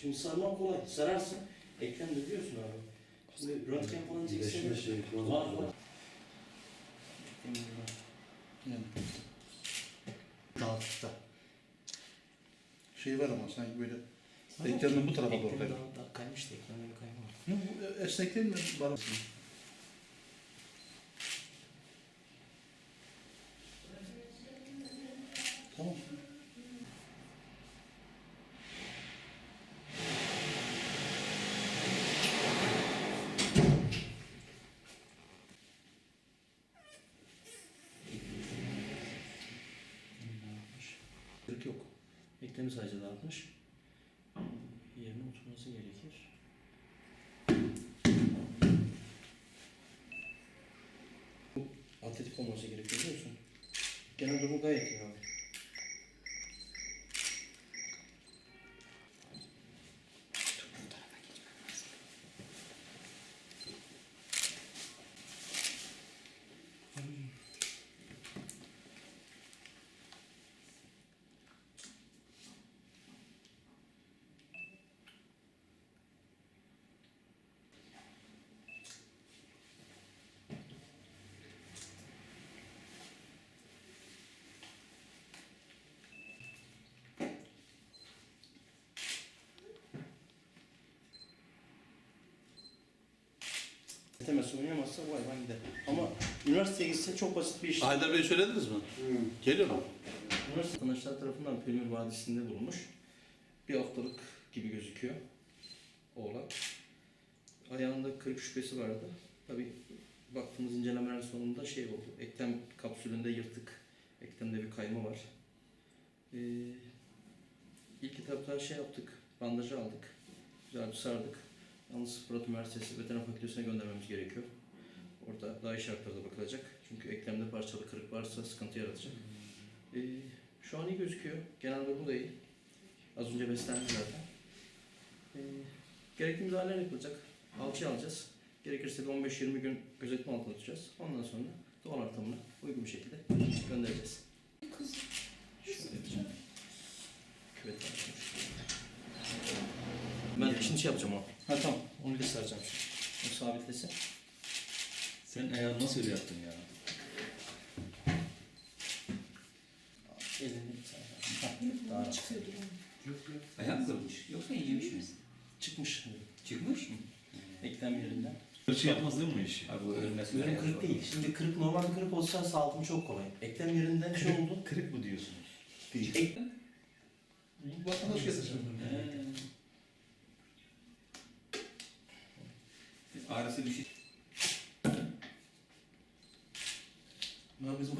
Şimdi sarmak kolay. Sararsın. Eklem de biliyorsun abi. Şimdi röntgen falan çeksen. İyileşme şeyi falan Var Dağıtıkta. şey var ama sanki böyle ekranın bu tarafa doğru kayıyor. daha, daha kaymış da bir kayma var. Hı, bu 40 yok. Eklemi sayıcı da 60. Yerine oturması gerekir. Atletik olması gerekiyor biliyor musun? Genel durumu gayet iyi abi. Temesi oynayamazsa vay vay gider. Ama üniversiteye gitse çok basit bir iş. Haydar Bey söylediniz mi? Geliyor mu? Üniversite vatandaşlar tarafından Pönür Vadisi'nde bulunmuş. Bir haftalık gibi gözüküyor. Oğlan. Ayağında kırık şüphesi vardı. Tabi baktığımız incelemeler sonunda şey oldu. Eklem kapsülünde yırtık. Eklemde bir kayma var. Ee, ilk etapta şey yaptık. Bandajı aldık. Güzel bir sardık. Yalnız Fırat Üniversitesi Veteriner Fakültesine göndermemiz gerekiyor. Orada daha iyi şartlarda bakılacak. Çünkü eklemde parçalı kırık varsa sıkıntı yaratacak. Ee, şu an iyi gözüküyor. Genel durumu da iyi. Az önce beslendi zaten. Ee, gerekli müdahaleler yapılacak. Alçı alacağız. Gerekirse bir 15-20 gün gözetim altında tutacağız. Ondan sonra doğal ortamına uygun bir şekilde göndereceğiz. Şöyle yapacağım. Küvet yapacağım. Ben şimdi şey yapacağım o. Ha tamam. Onu bir de saracağım şimdi. O sabitlesin. Sen ayağını nasıl öyle yaptın ya? Elini saracağım. Daha rahat. Ayağın kırılmış. Yoksa yemiş mi? Çıkmış. Çıkmış. Eklem yerinden. Şey yapmaz değil mi bu işi? Abi bu ölmesi Ürün kırık değil. Şimdi kırık normal kırık olsa sağaltım çok kolay. Eklem yerinden şey oldu. Kırık mı diyorsunuz? Ek... Vatandaş getirsin. Ağrısı bir şey. Ya bizim